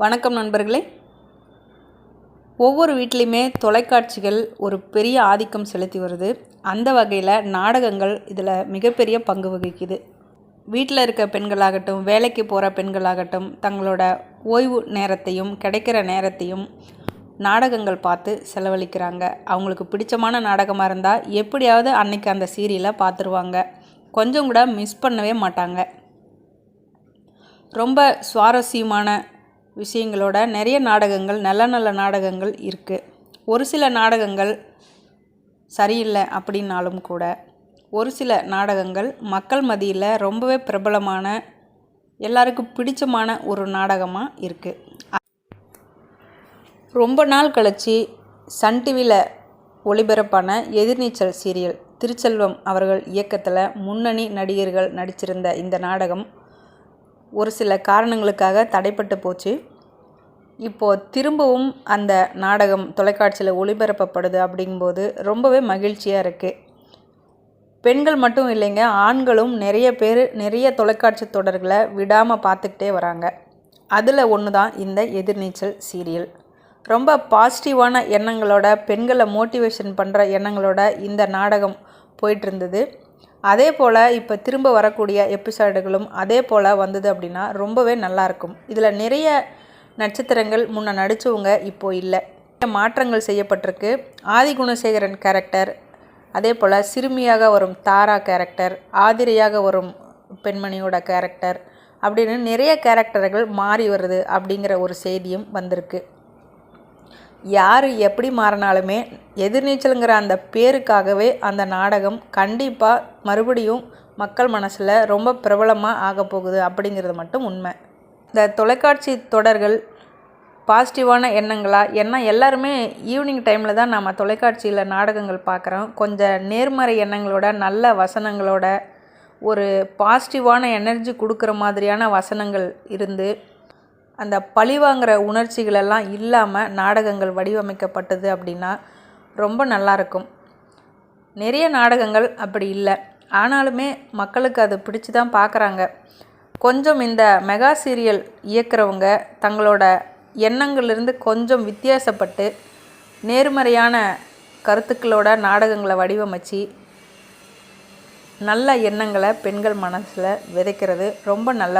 வணக்கம் நண்பர்களே. ஒவ்வொரு வீட்லேயுமே தொலைக்காட்சிகள் ஒரு பெரிய ஆதிக்கம் செலுத்தி வருது. அந்த வகையில் நாடகங்கள் இதில் மிகப்பெரிய பங்கு வகிக்குது. வீட்டில் இருக்க பெண்களாகட்டும் வேலைக்கு போகிற பெண்களாகட்டும் தங்களோட ஓய்வு நேரத்தையும் கிடைக்கிற நேரத்தையும் நாடகங்கள் பார்த்து செலவழிக்கிறாங்க. அவங்களுக்கு பிடிச்சமான நாடகமாக இருந்தால் எப்படியாவது அன்னைக்கு அந்த சீரியலை பார்த்துருவாங்க. கொஞ்சம் கூட மிஸ் பண்ணவே மாட்டாங்க. ரொம்ப சுவாரஸ்யமான விஷயங்களோட நிறைய நாடகங்கள் நல்ல நல்ல நாடகங்கள் இருக்குது ஒரு சில நாடகங்கள் சரியில்லை அப்படின்னாலும் கூட ஒரு சில நாடகங்கள் மக்கள் மதியில் ரொம்பவே பிரபலமான எல்லாருக்கும் பிடிச்சமான ஒரு நாடகமாக இருக்குது ரொம்ப நாள் கழித்து சன் டிவியில் ஒளிபரப்பான எதிர்நீச்சல் சீரியல் திருச்செல்வம் அவர்கள் இயக்கத்தில் முன்னணி நடிகர்கள் நடிச்சிருந்த இந்த நாடகம் ஒரு சில காரணங்களுக்காக தடைப்பட்டு போச்சு. இப்போது திரும்பவும் அந்த நாடகம் தொலைக்காட்சியில் ஒளிபரப்பப்படுது அப்படிங்கும்போது ரொம்பவே மகிழ்ச்சியாக இருக்குது பெண்கள் மட்டும் இல்லைங்க ஆண்களும் நிறைய பேர் நிறைய தொலைக்காட்சி தொடர்களை விடாமல் பார்த்துக்கிட்டே வராங்க. அதில் ஒன்று தான் இந்த எதிர்நீச்சல் சீரியல். ரொம்ப பாசிட்டிவான எண்ணங்களோட பெண்களை மோட்டிவேஷன் பண்ணுற எண்ணங்களோட இந்த நாடகம் போயிட்டு இருந்தது அதே போல் இப்போ திரும்ப வரக்கூடிய எபிசோடுகளும் அதே போல் வந்தது அப்படின்னா ரொம்பவே நல்லாயிருக்கும் இதில் நிறைய நட்சத்திரங்கள் முன்ன நடித்தவங்க இப்போது இல்லை. மாற்றங்கள் செய்யப்பட்டிருக்கு. ஆதி குணசேகரன் கேரக்டர் அதே போல் சிறுமியாக வரும் தாரா கேரக்டர் ஆதிரையாக வரும் பெண்மணியோட கேரக்டர் அப்படின்னு நிறைய கேரக்டர்கள் மாறி வருது அப்படிங்கிற ஒரு செய்தியும் வந்திருக்கு. யார் எப்படி மாறினாலுமே எதிர்நீச்சலுங்கிற அந்த பேருக்காகவே அந்த நாடகம் கண்டிப்பாக மறுபடியும் மக்கள் மனசில் ரொம்ப பிரபலமாக ஆக போகுது அப்படிங்கிறது மட்டும் உண்மை. இந்த தொலைக்காட்சி தொடர்கள் பாசிட்டிவான எண்ணங்களா? ஏன்னா எல்லாருமே ஈவினிங் டைமில் தான் நம்ம தொலைக்காட்சியில் நாடகங்கள் பார்க்குறோம் கொஞ்சம் நேர்மறை எண்ணங்களோட நல்ல வசனங்களோட ஒரு பாசிட்டிவான எனர்ஜி கொடுக்குற மாதிரியான வசனங்கள் இருந்து அந்த பழிவாங்கிற உணர்ச்சிகளெல்லாம் இல்லாமல் நாடகங்கள் வடிவமைக்கப்பட்டது அப்படின்னா ரொம்ப நல்லாயிருக்கும் நிறைய நாடகங்கள் அப்படி இல்லை. ஆனாலுமே மக்களுக்கு அது பிடிச்சி தான் பார்க்குறாங்க கொஞ்சம் இந்த மெகா சீரியல் இயக்குறவங்க தங்களோட எண்ணங்கள்லேருந்து கொஞ்சம் வித்தியாசப்பட்டு நேர்மறையான கருத்துக்களோட நாடகங்களை வடிவமைச்சு நல்ல எண்ணங்களை பெண்கள் மனசில் விதைக்கிறது ரொம்ப நல்ல